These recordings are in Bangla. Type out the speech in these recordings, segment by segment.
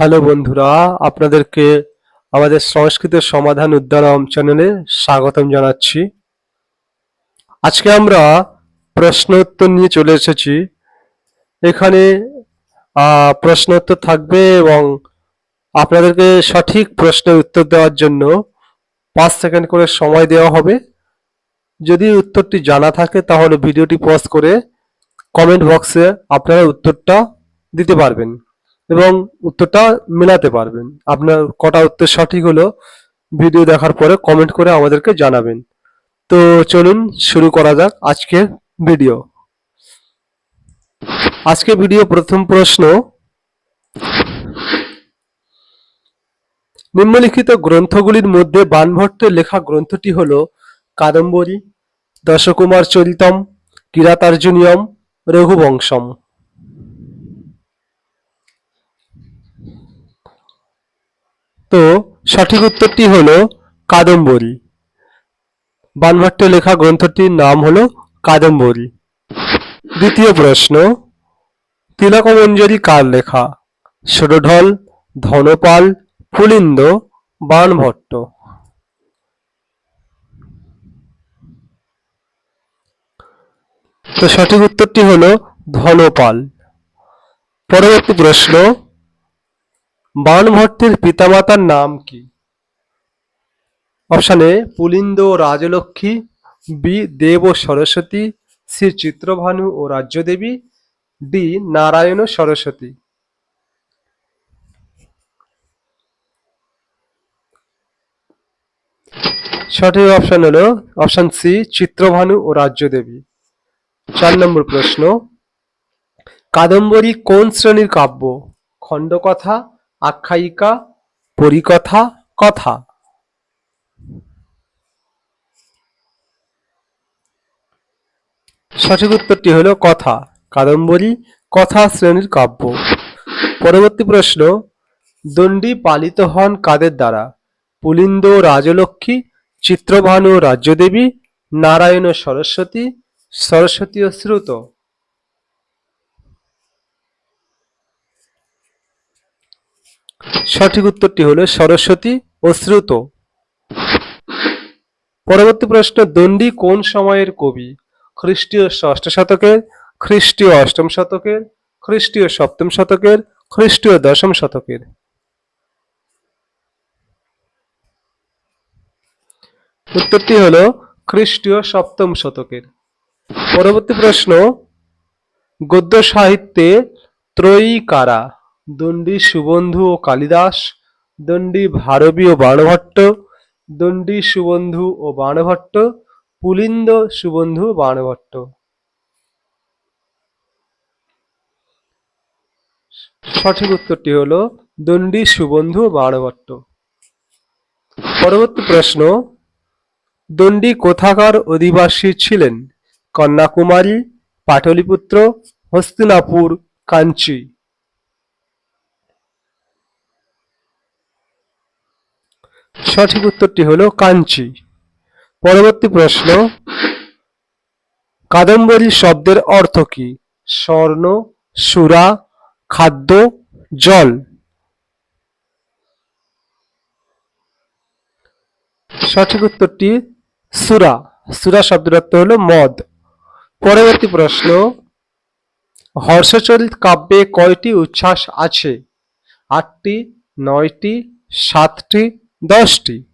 হ্যালো বন্ধুরা আপনাদেরকে আমাদের সংস্কৃতের সমাধান উদ্যানম চ্যানেলে স্বাগতম জানাচ্ছি। আজকে আমরা প্রশ্ন উত্তর নিয়ে চলে এসেছি। এখানে আহ, প্রশ্ন উত্তর থাকবে এবং আপনাদেরকে সঠিক প্রশ্নের উত্তর দেওয়ার জন্য পাঁচ সেকেন্ড করে সময় দেওয়া হবে। যদি উত্তরটি জানা থাকে তাহলে ভিডিওটি পজ করে কমেন্ট বক্সে আপনারা উত্তরটা দিতে পারবেন। এবং উত্তরটা মেলাতে পারবেন। আপনার কটা উত্তর সঠিক হলো ভিডিও দেখার পরে কমেন্ট করে আমাদেরকে জানাবেন। তো চলুন শুরু করা যাক আজকের ভিডিও আজকে ভিডিও প্রথম প্রশ্ন, নিম্নলিখিত গ্রন্থগুলির মধ্যে বানভট্টের লেখা গ্রন্থটি হলো কাদম্বরী, দশকুমার চরিতম, কিরাতার্জুনিয়ম, রঘুবংশম তো সঠিক উত্তরটি হল কাদম্বরী। বানভট্টের লেখা গ্রন্থটির নাম হল কাদম্বরী। দ্বিতীয় প্রশ্ন তিলকমঞ্জরি কার লেখা? ষোড়ঢল, ধনপাল, পুলিন্দ বানভট্ট তো সঠিক উত্তরটি হলো ধনপাল। পরবর্তী প্রশ্ন বাণভট্টের পিতামাতার নাম কি? অপশন এ, পুলিন্দ ও রাজলক্ষ্মী, বি, দেব ও সরস্বতী, সি, চিত্রভানু ও রাজ্যদেবী, ডি, নারায়ণ ও সরস্বতী। সঠিক অপশন হলো অপশন সি, চিত্রভানু ও রাজ্যদেবী। চার নম্বর প্রশ্ন, কাদম্বরী কোন শ্রেণির কাব্য? খণ্ডকথা আখ্যায়িকা, পরিকথা, কথা। সঠিক উত্তরটি হলো কথা, কাদম্বরী কথা শ্রেণির কাব্য। পরবর্তী প্রশ্ন, দণ্ডী পালিত হন কাদের দ্বারা? পুলিন্দ রাজলক্ষ্মী, চিত্রভানু রাজ্যদেবী, নারায়ণ সরস্বতী সরস্বতী ও শ্রুত। সঠিক উত্তরটি হলো সরস্বতী ও শ্রুত। পরবর্তী প্রশ্ন, দণ্ডী কোন সময়ের কবি? খ্রিস্টীয় ষষ্ঠ শতকের, খ্রিস্টীয় অষ্টম শতকের, খ্রিস্টীয় সপ্তম শতকের, খ্রিস্টীয় দশম শতকের? উত্তরটি হল খ্রিস্টীয় সপ্তম শতকের। পরবর্তী প্রশ্ন, গদ্য সাহিত্যে ত্রয়ী কারা? দণ্ডী সুবন্ধু ও কালিদাস, দণ্ডী ভারবী ও বাণভট্ট, দণ্ডী সুবন্ধু ও বাণভট্ট, পুলিন্দ সুবন্ধু বাণভট্ট। সঠিক উত্তরটি হল দণ্ডী সুবন্ধু বাণভট্ট। পরবর্তী প্রশ্ন, দণ্ডী কোথাকার অধিবাসী ছিলেন? কন্যাকুমারী, পাটলিপুত্র, হস্তিনাপুর, কাঞ্চি। সঠিক উত্তরটি হলো কাঞ্চি। পরবর্তী প্রশ্ন, কাদম্বরী শব্দের অর্থ কি? স্বর্ণ, সুরা, খাদ্য, জল। সঠিক উত্তরটি সুরা। সুরা শব্দের অর্থ হলো মদ। পরবর্তী প্রশ্ন, হর্ষচরিত কাব্যে কয়টি উচ্ছ্বাস আছে? আটটি, নয়টি, সাতটি দশটি।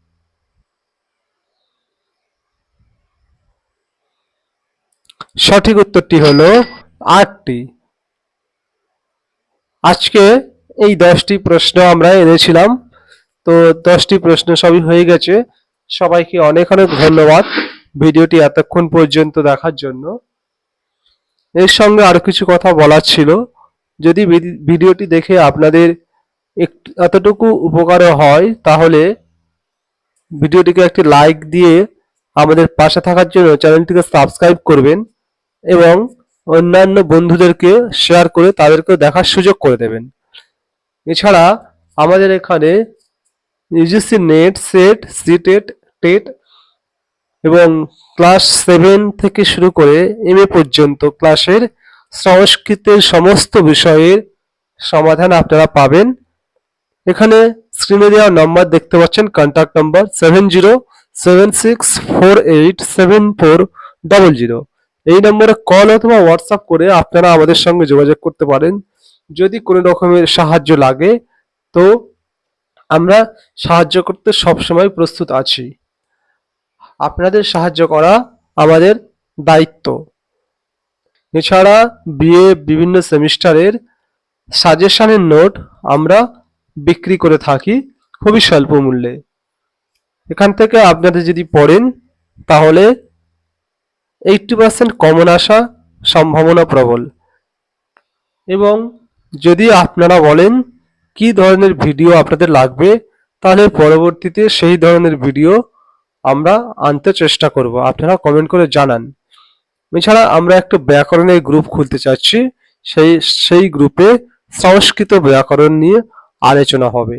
সঠিক উত্তরটি হলো আটটি। আজকে এই দশটি প্রশ্ন আমরা এনেছিলাম, তো দশটি প্রশ্ন সবই হয়ে গেছে। সবাইকে অনেক অনেক ধন্যবাদ ভিডিওটি এতক্ষণ পর্যন্ত দেখার জন্য। এর সঙ্গে আরও কিছু কথা বলার ছিল। যদি ভিডি- ভিডিওটি দেখে আপনাদের এতটুকু উপকার হয়, তাহলে ভিডিওটিকে একটি লাইক দিয়ে আমাদের পাশে থাকার জন্য চ্যানেলটিকে সাবস্ক্রাইব করবেন এবং অন্যান্য বন্ধুদেরকে শেয়ার করে তাদেরকেও দেখার সুযোগ করে দেবেন। এছাড়া আমাদের এখানে UGC NET SET CTET TET এবং ক্লাস সেভেন থেকে শুরু করে এম পর্যন্ত ক্লাসের সংস্কৃতের সমস্ত বিষয়ের সমাধান আপনারা পাবেন। এখানে স্ক্রিনে দেওয়া নাম্বার দেখতে পাচ্ছেন contact number seven zero seven six four eight seven four double zero এই নম্বরে কল অথবা হোয়াটসঅ্যাপ করে আপনারা আমাদের সঙ্গে যোগাযোগ করতে পারেন। যদি কোনো রকমের সাহায্য লাগে, তো আমরা সাহায্য করতে সবসময় প্রস্তুত আছি। আপনাদের সাহায্য করা আমাদের দায়িত্ব। এছাড়া বিএ বিভিন্ন সেমিস্টারের সাজেশনের নোট আমরা বিক্রি করে থাকি খুবই স্বল্প মূল্যে। এখান থেকে আপনাদের যদি পড়েন, তাহলে এইটটি পার্সেন্ট কমন আসা সম্ভাবনা প্রবল। এবং যদি আপনারা বলেন, কি ধরনের ভিডিও আপনাদের লাগবে, তাহলে পরবর্তীতে সেই ধরনের ভিডিও আমরা আনতে চেষ্টা করব। আপনারা কমেন্ট করে জানান। এছাড়া আমরা একটা ব্যাকরণের গ্রুপ খুলতে চাচ্ছি। সেই সেই গ্রুপে সংস্কৃত ব্যাকরণ নিয়ে আলোচনা হবে।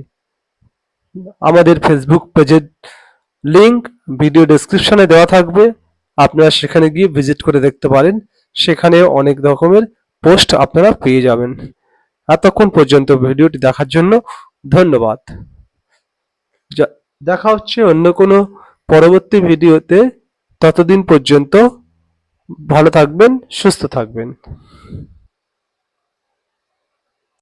আমাদের ফেসবুক পেজের লিংক ভিডিও ডেসক্রিপশনে দেওয়া থাকবে। আপনারা সেখানে গিয়ে ভিজিট করে দেখতে পারেন। সেখানে অনেক রকমের পোস্ট আপনারা পেয়ে যাবেন। এতক্ষণ পর্যন্ত ভিডিওটি দেখার জন্য ধন্যবাদ। দেখা হচ্ছে অন্য কোনো পরবর্তী ভিডিওতে। ততদিন পর্যন্ত ভালো থাকবেন, সুস্থ থাকবেন।